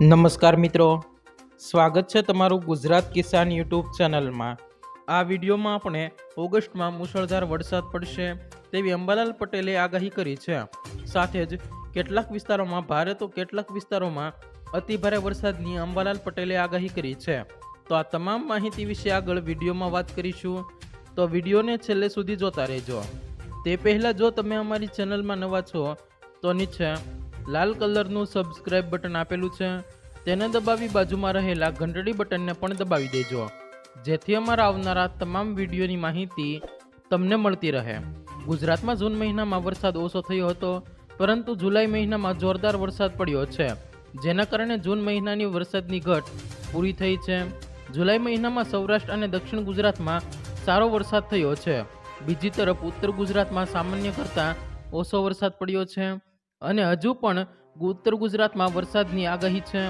નમસ્કાર મિત્રો. સ્વાગત છે તમારું ગુજરાત કિસાન યુટ્યુબ ચેનલમાં. આ વિડીયોમાં આપણે ઓગસ્ટમાં મુશળધાર વરસાદ પડશે તેવી અંબાલાલ પટેલે આગાહી કરી છે. સાથે જ કેટલાક વિસ્તારોમાં ભારે તો કેટલાક વિસ્તારોમાં અતિભારે વરસાદની અંબાલાલ પટેલે આગાહી કરી છે. તો આ તમામ માહિતી વિશે આગળ વિડીયોમાં વાત કરીશું. તો વિડીયોને છેલ્લે સુધી જોતા રહેજો. તે પહેલાં જો તમે અમારી ચેનલમાં નવા છો, તો નીચે લાલ કલરનું સબસ્ક્રાઇબ બટન આપેલું છે, તેને દબાવી બાજુમાં રહેલા ઘંટડી બટનને પણ દબાવી દેજો, જેથી અમારા આવનારા તમામ વિડીયોની માહિતી તમને મળતી રહે. ગુજરાતમાં જૂન મહિનામાં વરસાદ ઓછો થયો હતો, પરંતુ જુલાઈ મહિનામાં જોરદાર વરસાદ પડ્યો છે, જેના કારણે જૂન મહિનાની વરસાદની ઘટ પૂરી થઈ છે. જુલાઈ મહિનામાં સૌરાષ્ટ્ર અને દક્ષિણ ગુજરાતમાં સારો વરસાદ થયો છે. બીજી તરફ ઉત્તર ગુજરાતમાં સામાન્ય કરતાં ઓછો વરસાદ પડ્યો છે. અને હજુ પણ ઉત્તર ગુજરાતમાં વરસાદની આગાહી છે.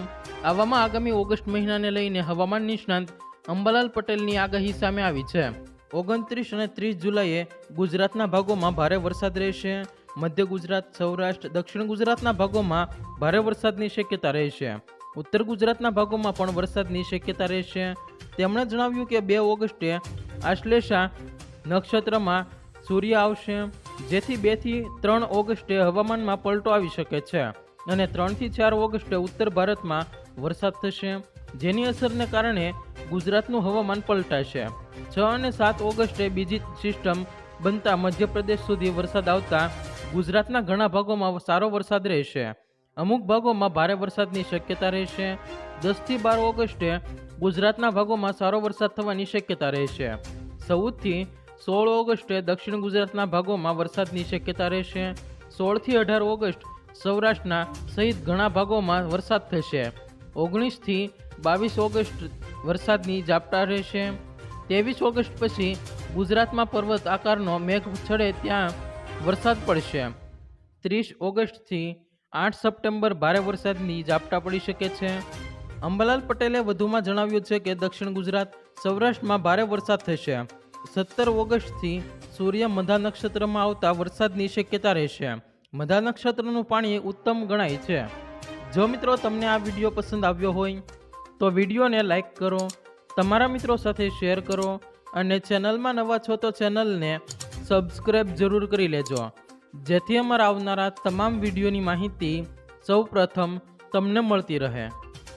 આવામાં આગામી ઓગસ્ટ મહિનાને લઈને હવામાન નિષ્ણાંત અંબાલાલ પટેલની આગાહી સામે આવી છે. ઓગણત્રીસ અને ત્રીસ જુલાઈએ ગુજરાતના ભાગોમાં ભારે વરસાદ રહેશે. મધ્ય ગુજરાત, સૌરાષ્ટ્ર, દક્ષિણ ગુજરાતના ભાગોમાં ભારે વરસાદની શક્યતા રહેશે. ઉત્તર ગુજરાતના ભાગોમાં પણ વરસાદની શક્યતા રહેશે. તેમણે જણાવ્યું કે બે ઓગસ્ટે આશ્લેષા નક્ષત્રમાં સૂર્ય આવશે. જેથી બેથી ત્રણ ઓગસ્ટે હવામાનમાં પલટો આવી શકે છે અને ત્રણથી ચાર ઓગસ્ટે ઉત્તર ભારતમાં વરસાદ થશે. જેની અસરને કારણે ગુજરાતનું હવામાન પલટાશે. છ અને સાત ઓગસ્ટે બીજી સિસ્ટમ બનતા મધ્યપ્રદેશ સુધી વરસાદ આવતા ગુજરાતના ઘણા ભાગોમાં સારો વરસાદ રહેશે. અમુક ભાગોમાં ભારે વરસાદની શક્યતા રહેશે. દસથી બાર ઓગસ્ટે ગુજરાતના ભાગોમાં સારો વરસાદ થવાની શક્યતા રહેશે. ચૌદથી સોળ ઓગસ્ટે દક્ષિણ ગુજરાતના ભાગોમાં વરસાદની શક્યતા રહેશે. સોળથી અઢાર ઓગસ્ટ સૌરાષ્ટ્રના સહિત ઘણા ભાગોમાં વરસાદ થશે. ઓગણીસથી બાવીસ ઓગસ્ટ વરસાદની ઝાપટા રહેશે. ત્રેવીસ ઓગસ્ટ પછી ગુજરાતમાં પર્વત આકારનો મેઘ છડે ત્યાં વરસાદ પડશે. ત્રીસ ઓગસ્ટથી આઠ સપ્ટેમ્બર ભારે વરસાદની ઝાપટા પડી શકે છે. અંબાલાલ પટેલે વધુમાં જણાવ્યું છે કે દક્ષિણ ગુજરાત સૌરાષ્ટ્રમાં ભારે વરસાદ થશે. સત્તર ઓગસ્ટથી સૂર્ય મધા નક્ષત્રમાં આવતા વરસાદની શક્યતા રહેશે. મધા નક્ષત્રનું પાણી ઉત્તમ ગણાય છે. જો મિત્રો તમને આ વીડિયો પસંદ આવ્યો હોય, તો વિડીયોને લાઇક કરો, તમારા મિત્રો સાથે શેર કરો અને ચેનલમાં નવા છો તો ચેનલને સબસ્ક્રાઈબ જરૂર કરી લેજો. જેથી અમારા આવનારા તમામ વિડીયોની માહિતી સૌ પ્રથમ તમને મળતી રહે.